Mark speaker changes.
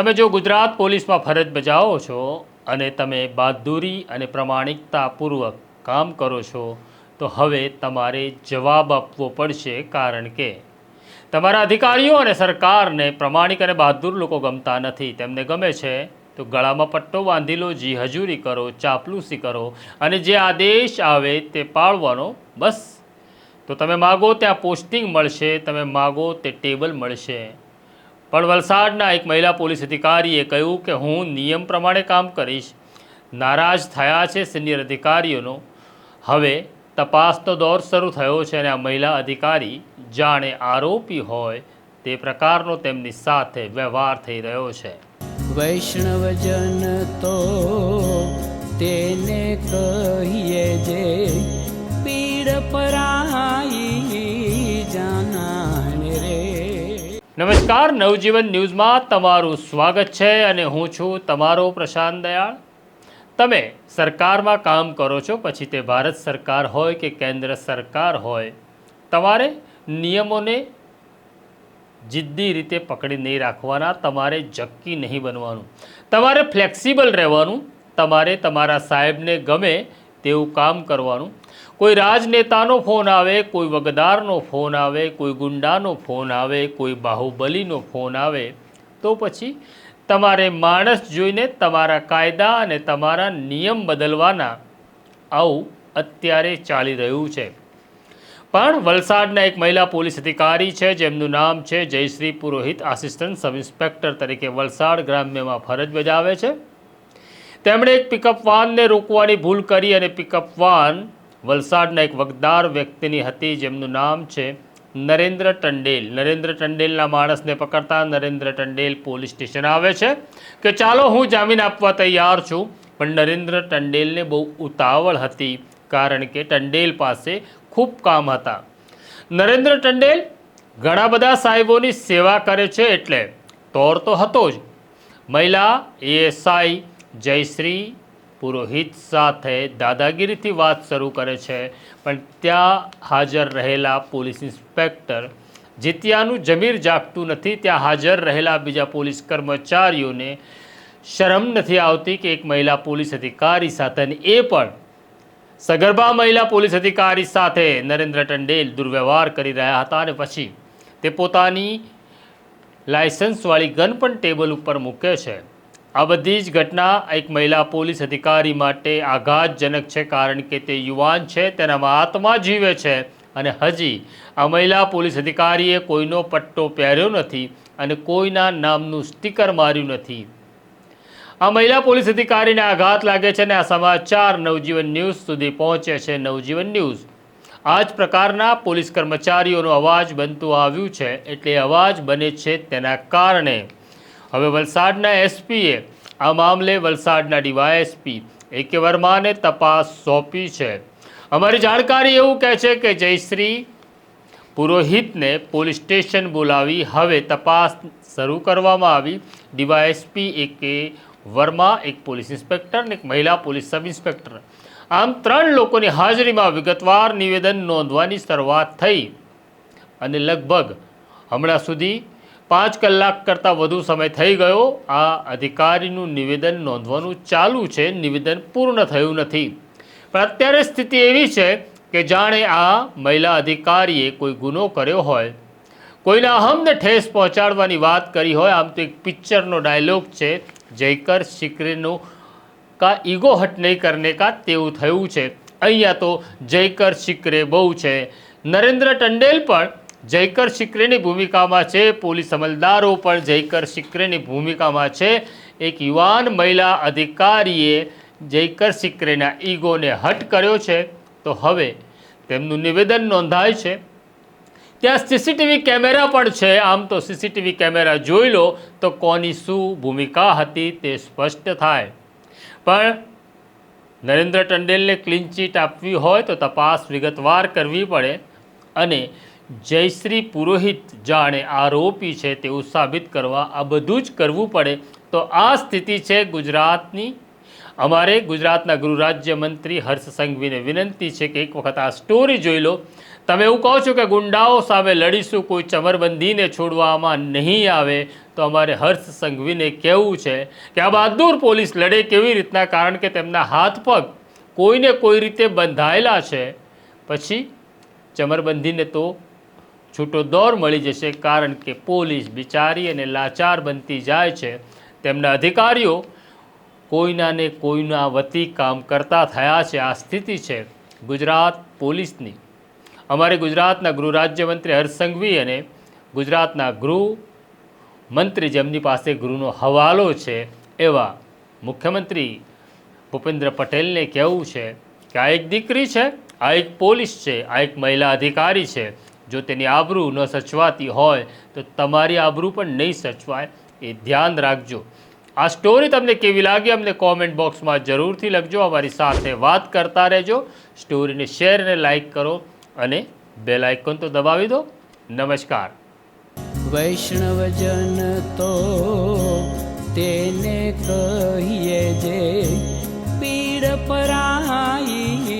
Speaker 1: તમે જો ગુજરાત પોલીસમાં ફરજ બજાવો છો અને તમે બહાદુરી અને પ્રમાણિકતાપૂર્વક કામ કરો છો, તો હવે તમારે જવાબ આપવો પડશે કારણ કે તમારા અધિકારીઓ અને સરકારને પ્રમાણિક અને બહાદુર લોકો ગમતા નથી. તેમને ગમે છે તો ગળામાં પટ્ટો બાંધી લો જી હજુરી કરો, ચાપલુસી કરો અને જે આદેશ આવે તે પાળવાનો બસ. તો તમે માગો ત્યાં પોસ્ટિંગ મળશે, તમે માગો તે ટેબલ મળશે. પણ વલસાડના એક મહિલા પોલીસ અધિકારીએ કહ્યું કે હું નિયમ પ્રમાણે કામ કરીશ. નારાજ થયા છે સિનિયર અધિકારીઓનો. હવે તપાસનો દોર શરૂ થયો છે અને આ મહિલા અધિકારી જાણે આરોપી હોય તે પ્રકારનો તેમની સાથે વ્યવહાર થઈ રહ્યો છે.
Speaker 2: વૈષ્ણવજન તો તેને કહીએ જે પીડ પરાઈ
Speaker 1: નમસ્કાર, નવજીવન ન્યૂઝમાં તમારું સ્વાગત છે અને હું છું તમારો પ્રશાંત દયાળ. તમે સરકારમાં કામ કરો છો, પછી તે ભારત સરકાર હોય કે કેન્દ્ર સરકાર હોય, તમારે નિયમોને જિદ્દી રીતે પકડી નહીં રાખવાના, તમારે જક્કી નહીં બનવાનું. તમારે ફ્લેક્સિબલ રહેવાનું, તમારે તમારા સાહેબને ગમે તેવું કામ કરવાનું. કોઈ રાજનેતાનો ફોન આવે, કોઈ વગદારનો ફોન આવે, કોઈ ગુંડાનો ફોન આવે, કોઈ બાહુબલીનો ફોન આવે, તો પછી તમારે માણસ જોઈને તમારા કાયદા અને તમારા નિયમ બદલવાના. આવું અત્યારે ચાલી રહ્યું છે. પણ વલસાડના એક મહિલા પોલીસ અધિકારી છે, જેમનું નામ છે જયશ્રી પુરોહિત આસિસ્ટન્ટ સબ ઇન્સ્પેક્ટર તરીકે વલસાડ ગ્રામ્યમાં ફરજ બજાવે છે. તેમણે એક પિકઅપ વાનને રોકવાની ભૂલ કરી અને પિકઅપ વાન વલસાડના એક વગદાર વ્યક્તિની હતી, જેમનું નામ છે નરેન્દ્ર ટંડેલ. નરેન્દ્ર ટંડેલના માણસને પકડતા નરેન્દ્ર ટંડેલ પોલીસ સ્ટેશન આવે છે કે ચાલો હું જામીન આપવા તૈયાર છું. પણ નરેન્દ્ર ટંડેલને બહુ ઉતાવળ હતી કારણ કે ટંડેલ પાસે ખૂબ કામ હતા. નરેન્દ્ર ટંડેલ ઘણા બધા સાહેબોની સેવા કરે છે એટલે તોર તો હતો જ. મહિલા એએસઆઈ જયશ્રી પુરોહિત સાથે દાદાગીરીથી વાત શરૂ કરે છે, પણ ત્યાં હાજર રહેલા પોલીસ ઇન્સ્પેક્ટર જીત્યાનું જમીર જાગતું નથી. ત્યાં હાજર રહેલા બીજા પોલીસ કર્મચારીઓને શરમ નથી આવતી કે એક મહિલા પોલીસ અધિકારી સાથે એ પણ સગર્ભા મહિલા પોલીસ અધિકારી સાથે નરેન્દ્ર ટંડેલ દુર્વ્યવહાર કરી રહ્યા હતા અને પછી તે પોતાની લાયસન્સવાળી ગન પણ ટેબલ ઉપર મૂકે છે. આ બધી જ ઘટના એક મહિલા પોલીસ અધિકારી માટે આઘાતજનક છે કારણ કે તે યુવાન છે, તેનામાં આત્મા જીવે છે અને હજી આ મહિલા પોલીસ અધિકારીએ કોઈનો પટ્ટો પહેર્યો નથી અને કોઈના નામનું સ્ટીકર માર્યું નથી. આ મહિલા પોલીસ અધિકારીને આઘાત લાગે છે અને આ સમાચાર નવજીવન ન્યૂઝ સુધી પહોંચે છે. નવજીવન ન્યૂઝ. આ જ પ્રકારના પોલીસ કર્મચારીઓનો અવાજ બનતું આવ્યું છે, એટલે અવાજ બને છે તેના કારણે. હવે વલસાડના એસપીએ આ મામલે વલસાડના ડીવાયએસપી એ કે વર્માને તપાસ સોંપી છે. અમારી જાણકારી એવું કહે છે કે જયશ્રી પુરોહિતને પોલીસ સ્ટેશન બોલાવી હવે તપાસ શરૂ કરવામાં આવી. ડીવાયએસપી એ કે વર્મા, એક પોલીસ ઇન્સ્પેક્ટર અને એક મહિલા પોલીસ સબ ઇન્સ્પેક્ટર. આમ ત્રણ લોકોની હાજરીમાં વિગતવાર નિવેદન નોંધવાની શરૂઆત થઈ અને લગભગ હમણાં સુધી પાંચ કલાક કરતાં વધુ સમય થઈ ગયો. આ અધિકારીનું નિવેદન નોંધવાનું ચાલુ છે. નિવેદન પૂર્ણ થયું નથી. પણ અત્યારે સ્થિતિ એવી છે કે જાણે આ મહિલા અધિકારીએ કોઈ ગુનો કર્યો હોય. કોઈના અહમને ઠેસ પહોંચાડવાની વાત કરી હોય, આમ તો એક પિક્ચરનો ડાયલોગ છે, જયકર સિકરેનો કા ઈગો હટ નહીં કરને કા તેવું થયું છે. અહીંયા તો જયકર શિકરે બહુ છે. નરેન્દ્ર ટંડેલ પણ જયકર શિકરેની ભૂમિકામાં છે, પોલીસ અમલદારો પણ જયકર શિકરેની ભૂમિકામાં છે. એક યુવાન મહિલા અધિકારીએ જયકર શિકરેના ઈગોને હટ કર્યો છે. તો હવે તેમનું નિવેદન નોંધાય છે. ત્યાં સીસીટીવી કેમેરા પણ છે. આમ તો સીસીટીવી કેમેરા જોઈ લો તો કોની શું ભૂમિકા હતી તે સ્પષ્ટ થાય. પણ નરેન્દ્ર ટંડેલને ક્લીન ચીટ આપવી હોય તો તપાસ વિગતવાર કરવી પડે. અને જયશ્રી પુરોહિત જાણે આરોપી છે તેવું સાબિત કરવા આ બધું જ કરવું પડે, તો આ સ્થિતિ છે ગુજરાતની. અમારે ગુજરાતના ગૃહ રાજ્ય મંત્રી હર્ષ સંઘવીને વિનંતી છે કે એક વખત આ સ્ટોરી જોઈ લો. તમે એવું કહો છો કે ગુંડાઓ સામે લડીશું, કોઈ ચમરબંધીને છોડવામાં નહીં આવે, તો અમારે હર્ષ સંઘવીને કહેવું છે કે આ બહાદુર પોલીસ લડે કેવી રીતના? કારણ કે તેમના હાથ પગ કોઈને કોઈ રીતે બંધાયેલા છે. પછી ચમરબંધીને તો છૂટો દોર મળી જશે કારણ કે પોલીસ બિચારી અને લાચાર બનતી જાય છે. તેમના અધિકારીઓ કોઈના ને કોઈના વતી કામ કરતા થયા છે. આ સ્થિતિ છે ગુજરાત પોલીસની. અમારે ગુજરાતના ગૃહ રાજ્યમંત્રી હર્ષ સંઘવી અને ગુજરાતના ગૃહ મંત્રી જેમની પાસે ગૃહનો હવાલો છે એવા મુખ્યમંત્રી ભૂપેન્દ્ર પટેલને કહેવું છે કે આ એક દીકરી છે, આ એક પોલીસ છે, આ એક મહિલા અધિકારી છે. જો તેની આબરૂ ન સચવાતી હોય, તો તમારી આબરૂ પણ નહીં સચવાય. એ ધ્યાન રાખજો. આ સ્ટોરી તમને કેવી લાગી, અમને કોમેન્ટ બોક્સમાં જરૂરથી લખજો. અમારી સાથે વાત કરતા રહેજો. સ્ટોરીને શેર અને લાઇક કરો અને બેલ આઇકોન તો દબાવી દો. નમસ્કાર.
Speaker 2: વૈષ્ણવજન તો તેને કહીએ જે પીડ પરાઈ